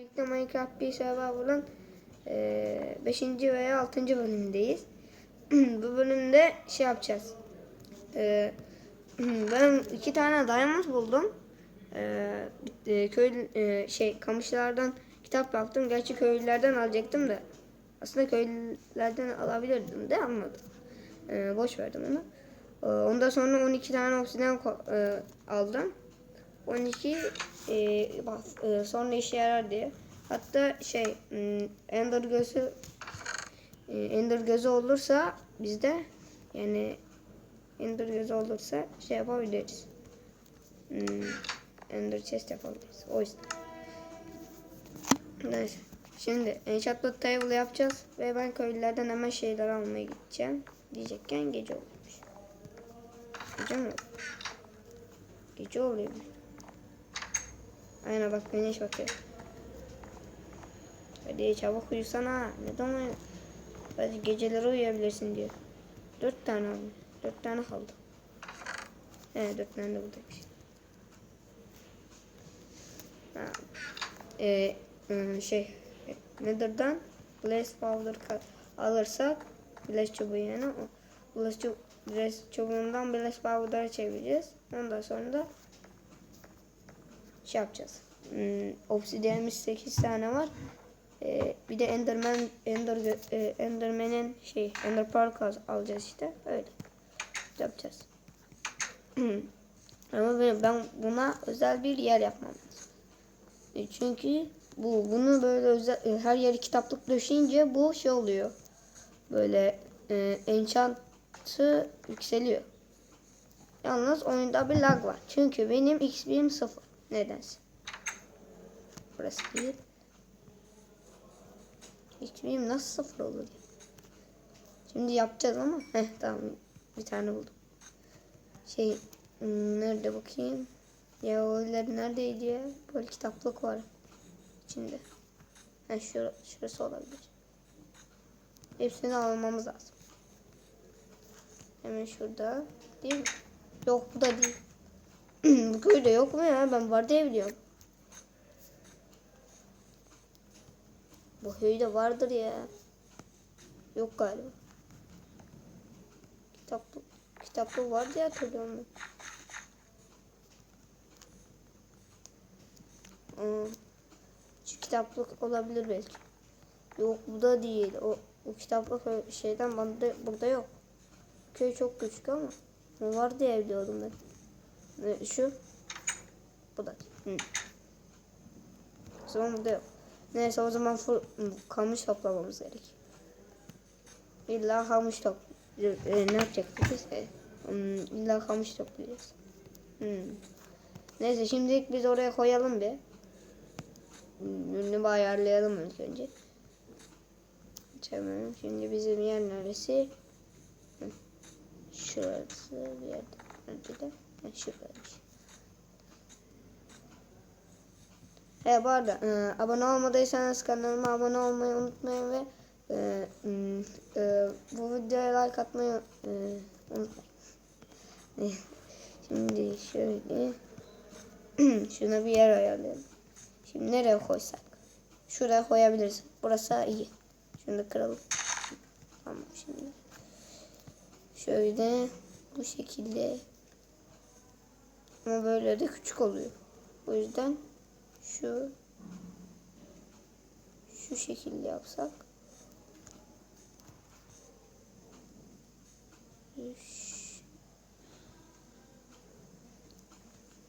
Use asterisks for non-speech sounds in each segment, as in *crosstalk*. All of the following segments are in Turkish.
Birlikte Minecraft bir Survival'ın 5. veya 6. bölümündeyiz. *clears throat* Bu bölümde şey yapacağız. Eee, *clears throat* ben iki tane diamond buldum. Eee, e, köy e, şey kamışlardan kitap yaptım. Gerçi köylülerden alacaktım da. Aslında köylülerden alabilirdim de almadım. Eee, boş verdim onu. Eee, ondan sonra 12 tane obsidian eee, aldım. 12 e, bak, e, sonra işe yarar diye. Hatta şey m, Ender gözü e, Ender gözü olursa bizde yani Ender gözü olursa şey yapabiliriz. Hmm, Ender chest yapabiliriz. O yüzden. Neyse. Şimdi enchantment table yapacağız ve ben köylülerden hemen şeyler almaya gideceğim. Diyecekken gece oluyormuş. Gece mi? Gece oluyormuş. Aynen bak güneş batıyor. Hadi çabuk uyusana. Neden uyuyor? Hadi geceleri uyuyabilirsin diyor. Dört tane aldım. Dört tane kaldı. He dört tane de buradaymış. Ha. Ee, ım, şey Nether'dan Blaze Powder alırsak Blaze çubuğu yani Blaze, çubuğu, Blaze çubuğundan Blaze Powder'a çevireceğiz. Ondan sonra da şey yapacağız. Hmm, Obsidian'ımız 8 tane var. Ee, bir de Enderman Ender e, Enderman'in şey Ender Pearl al- alacağız işte. Öyle. Yapacağız. *clears throat* Ama ben buna özel bir yer yapmam lazım. E, çünkü bu bunu böyle özel e, her yeri kitaplık döşeyince bu şey oluyor. Böyle e, enchant'ı yükseliyor. Yalnız oyunda bir lag var. Çünkü benim XP'm sıfır. Nedense. Burası değil. XP'm nasıl sıfır olur? Şimdi yapacağız ama. Heh tamam. Bir tane buldum. Şey nerede bakayım? Ya oylar neredeydi ya? Böyle kitaplık var. içinde. Ha şur şurası olabilir. Hepsini almamız lazım. Hemen şurada. Değil mi? Yok bu da değil. *clears throat* Köyde yok mu ya? Ben var diye biliyorum. Bu köyde vardır ya. Yok galiba. Kitaplık, kitaplık var diye hatırlıyorum ben. Hmm. Şu kitaplık olabilir belki. Yok bu da değil. O, o kitaplık şeyden bana burada yok. Köy çok küçük ama. Var diye biliyordum ben. Ne, şu. Bu da. Hı. Zaman burada yok. Neyse o zaman hı, kamış toplamamız gerek. İlla kamış top. E, ne yapacaktık biz? E, illa kamış toplayacağız. Hmm. Neyse şimdilik biz oraya koyalım bir. Bir ayarlayalım ilk önce. Tamam. Şimdi bizim yer neresi? Şurası bir yerde. Nerede de? Şuradaymış. He bu arada e, abone olmadıysanız kanalıma abone olmayı unutmayın ve e, e, bu videoya like atmayı e, unutmayın. *laughs* Şimdi şöyle *clears throat* şuna bir yer ayarlayalım. Şimdi nereye koysak? Şuraya koyabiliriz. Burası iyi. Şunu da kıralım. Tamam şimdi. Şöyle bu şekilde. Ama böyle de küçük oluyor. O yüzden şu şu şekilde yapsak.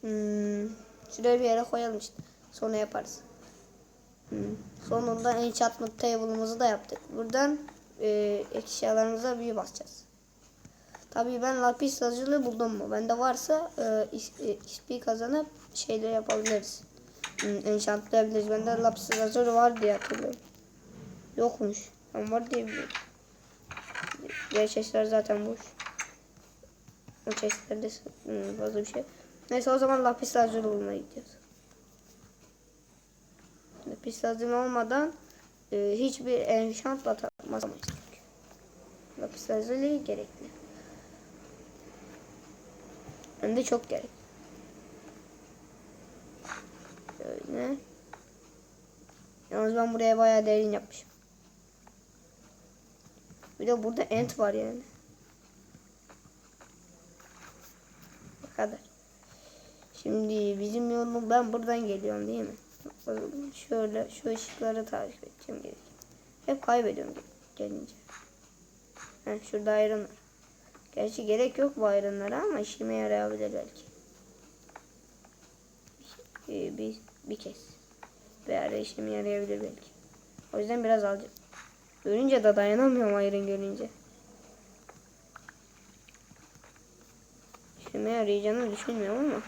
Hmm, şuraya bir yere koyalım işte. Sonra yaparız. Hmm. Sonunda enchantment table'ımızı da yaptık. Buradan e, eşyalarımıza büyü basacağız. Tabii ben lapis lazuli buldum mu? Bende varsa e, is- e, XP kazanıp şeyler yapabiliriz. Hmm, enchantlayabiliriz. Bende lapis lazuli var diye hatırlıyorum. Yokmuş. Ben var diye biliyorum. Diğer chestler zaten boş. O chestlerde hmm, fazla bir şey. Neyse o zaman lapis lazuli bulmaya gidiyoruz. Lapis lazuli olmadan e, hiçbir enchant batamayız. Lapis lazuli gerekli. Hem de çok gerek. Şöyle. Yalnız ben buraya bayağı derin yapmışım. Bir de burada ent var yani. Bu kadar. Şimdi bizim yolum ben buradan geliyorum değil mi? Şöyle şu ışıkları takip edeceğim gerek. Hep kaybediyorum gel- gelince. Heh, şurada ayrım var. Gerçi gerek yok bu ayrımlara ama işime yarayabilir belki. Ee, bir, bir kez. Bir ara işime yarayabilir belki. O yüzden biraz alacağım. Görünce de dayanamıyorum ayrım görünce. İşime yarayacağını düşünmüyorum ama.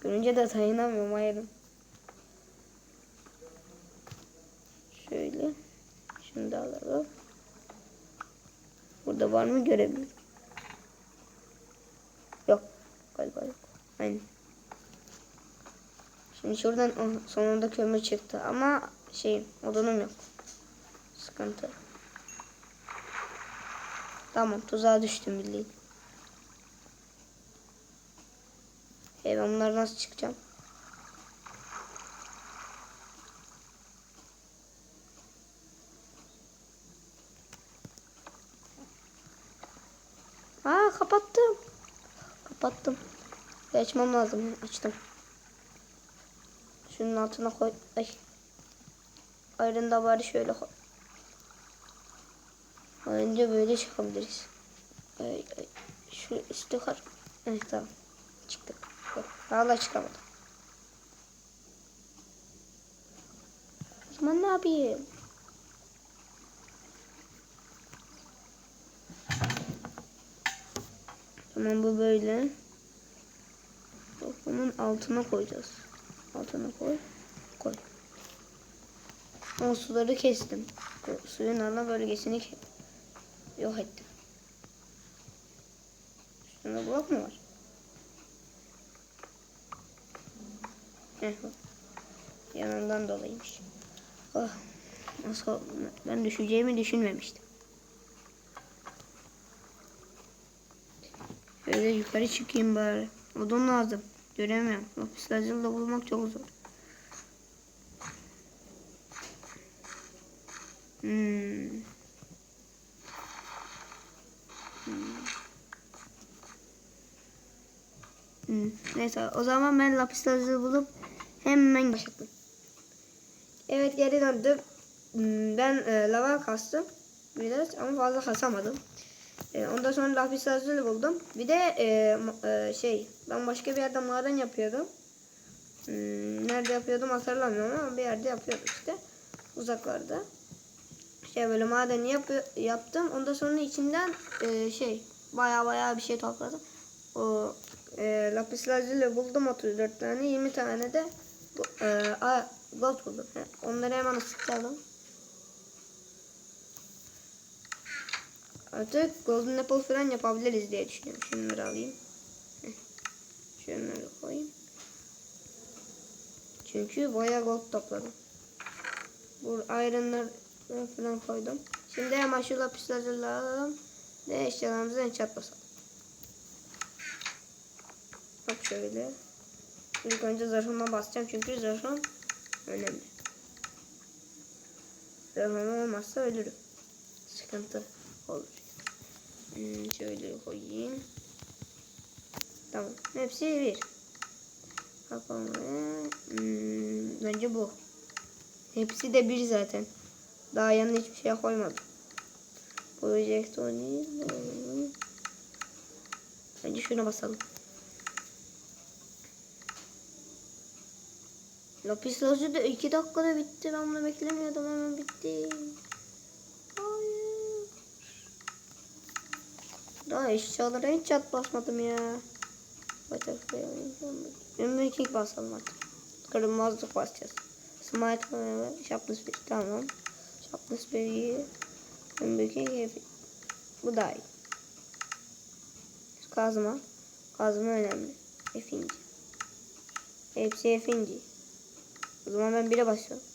Görünce de dayanamıyorum ayrım. Şöyle. Şunu da alalım. Burada var mı görebilirim. Yok. Galiba yok. Aynen. Şimdi şuradan sonunda kömür çıktı ama şey odunum yok. Sıkıntı. Tamam tuzağa düştüm bildiğin. Hey ben bunları nasıl çıkacağım? Aa kapattım. Kapattım. Bir Açmam lazım. Açtım. Şunun altına koy. Ay. Ayrını da bari şöyle koy. Önce böyle çıkabiliriz. Ay, ay. Şu üstü kar. Evet tamam. Çıktık. Hala çıkamadım. O ne yapayım? Tamam bu böyle. Bunun altına koyacağız. Altına koy. Koy. O suları kestim. Bu suyun ana bölgesini yok ettim. Üstünde blok mu var? Heh. Yanından dolayıymış. Oh. Nasıl ben düşeceğimi düşünmemiştim. Şöyle yukarı çıkayım bari. Odun lazım. Göremiyorum. Lapis lazuli da bulmak çok zor. Hmm. Hmm. Hmm. Neyse o zaman ben lapis lazuli bulup hemen başladım. Evet geri döndüm. Hmm, Ben e, lava kastım biraz ama fazla kasamadım. E, ondan sonra lapis lazuli buldum. Bir de e, e, şey ben başka bir yerde maden yapıyordum. Hmm, nerede yapıyordum hatırlamıyorum ama bir yerde yapıyordum işte. Uzaklarda. Şey böyle madeni yapı, yaptım. Ondan sonra içinden e, şey baya baya bir şey topladım. O e, lapis lazuli buldum 34 tane. 20 tane de bu, e, a, gold buldum. Onları hemen ısıtalım. Artık golden apple falan yapabiliriz diye düşünüyorum. Şunları alayım. Heh. Şunları koyayım. Çünkü bayağı gold topladım. Bu iron'ları falan koydum. Şimdi hemen şu lapis lazuli alalım. Ve eşyalarımızı enchant basalım. Bak şöyle. İlk önce zırhıma basacağım çünkü zırhım önemli. Zırhım olmazsa ölürüm. Sıkıntı olur. Hmm, şöyle koyayım. Tamam. Hepsi bir. Bakalım. Hmm, bence bu. Hepsi de bir zaten. Daha yanına hiçbir şey koymadım. Projektoni. Bence şuna basalım. Lapis lazuli de 2 dakikada bitti. Ben bunu beklemiyordum. Hemen bitti. Daha eşyalara hiç çat basmadım ya. Butterfly Ümrükik basalım artık. Kırmızılık basacağız. Smite ve Şaplıs bir tamam. Şaplıs bir iyi. Ümrükik hep. Bu da iyi. Kazma. Kazma önemli. Efinci. Hepsi efinci. O zaman ben bire basıyorum.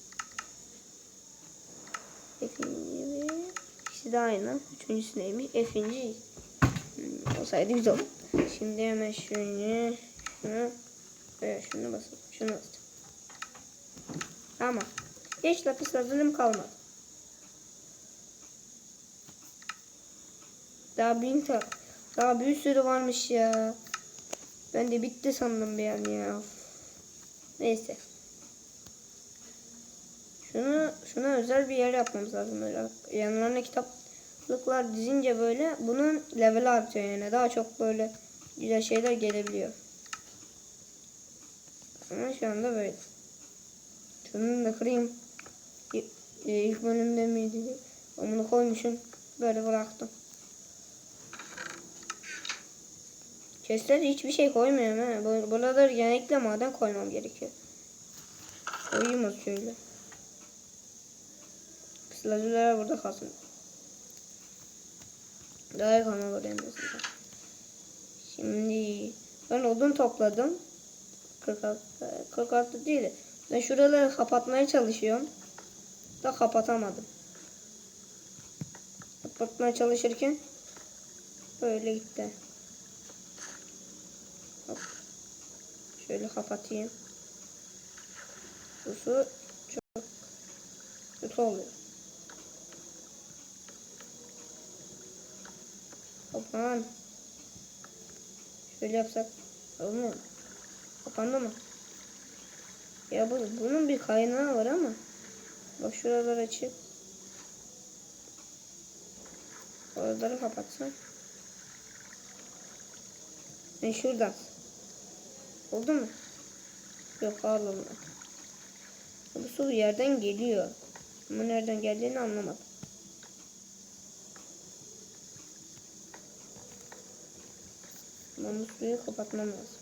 Efinci ve ikisi de aynı. Üçüncüsü neymiş? Efinci. Olsaydı güzel olur. Şimdi hemen şunu, şunu ve şunu basalım. Şunu basacağım. Tamam. Hiç lapis lazulim kalmadı. Daha bin ta daha bir sürü varmış ya. Ben de bitti sandım bir an ya. Neyse. Şunu şuna özel bir yer yapmamız lazım. Yanlarına kitaplıklar dizince böyle bunun level artıyor yani. Daha çok böyle güzel şeyler gelebiliyor. Ama şu anda böyle. Şunu da kırayım. E, İlk bölümde miydi? Bunu koymuşum. Böyle bıraktım. Chestlere hiçbir şey koymuyorum. Bu- Buraları genellikle maden koymam gerekiyor. Koyayım şöyle. Slazüler burada kalsın. Daha yakın olur en azından. Şimdi ben odun topladım. 46, 46 değil. de Ben şuraları kapatmaya çalışıyorum. Da kapatamadım. Kapatmaya çalışırken böyle gitti. Hop. Şöyle kapatayım. Bu su çok kötü oluyor. Kapan. Şöyle yapsak olmuyor mu? Kapandı mı? Ya bu, bunun bir kaynağı var ama. Bak şuralar açık. Oraları kapatsam. Ben şuradan. Oldu mu? Yok ağlama. Bu su yerden geliyor. Ama nereden geldiğini anlamadım. Bu suyu kapatmam lazım.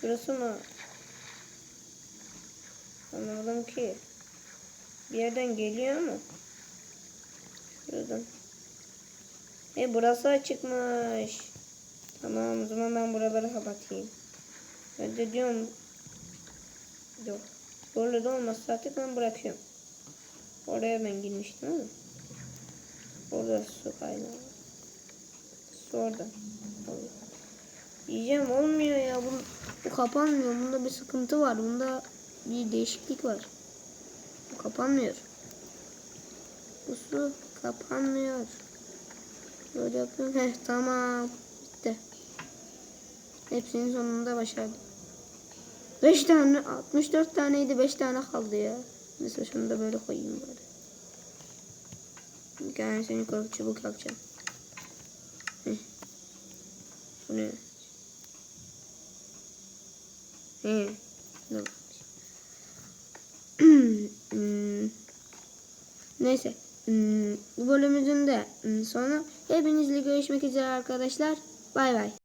Şurası mı? Anlamadım ki. Bir yerden geliyor ama. Şuradan. E burası açıkmış. Tamam o zaman ben buraları kapatayım. Ben de diyorum. Yok. Burada olmazsa artık ben bırakıyorum. Oraya ben girmiştim ama. Orada su kaynağı. Su orada. Yiyeceğim olmuyor ya. Bu, bu kapanmıyor. Bunda bir sıkıntı var. Bunda bir değişiklik var. Bu kapanmıyor. Bu su kapanmıyor. Böyle yapıyorum. Heh tamam. Bitti. Hepsinin sonunda başardım. 5 tane 64 taneydi 5 tane kaldı ya. Neyse şunu da böyle koyayım bari. Seni koyup çubuk yapacağım. Heh. Bu ne? He. Dur. Neyse. Bu bölümümüzün de sonu. Hepinizle görüşmek üzere arkadaşlar. Bay bay.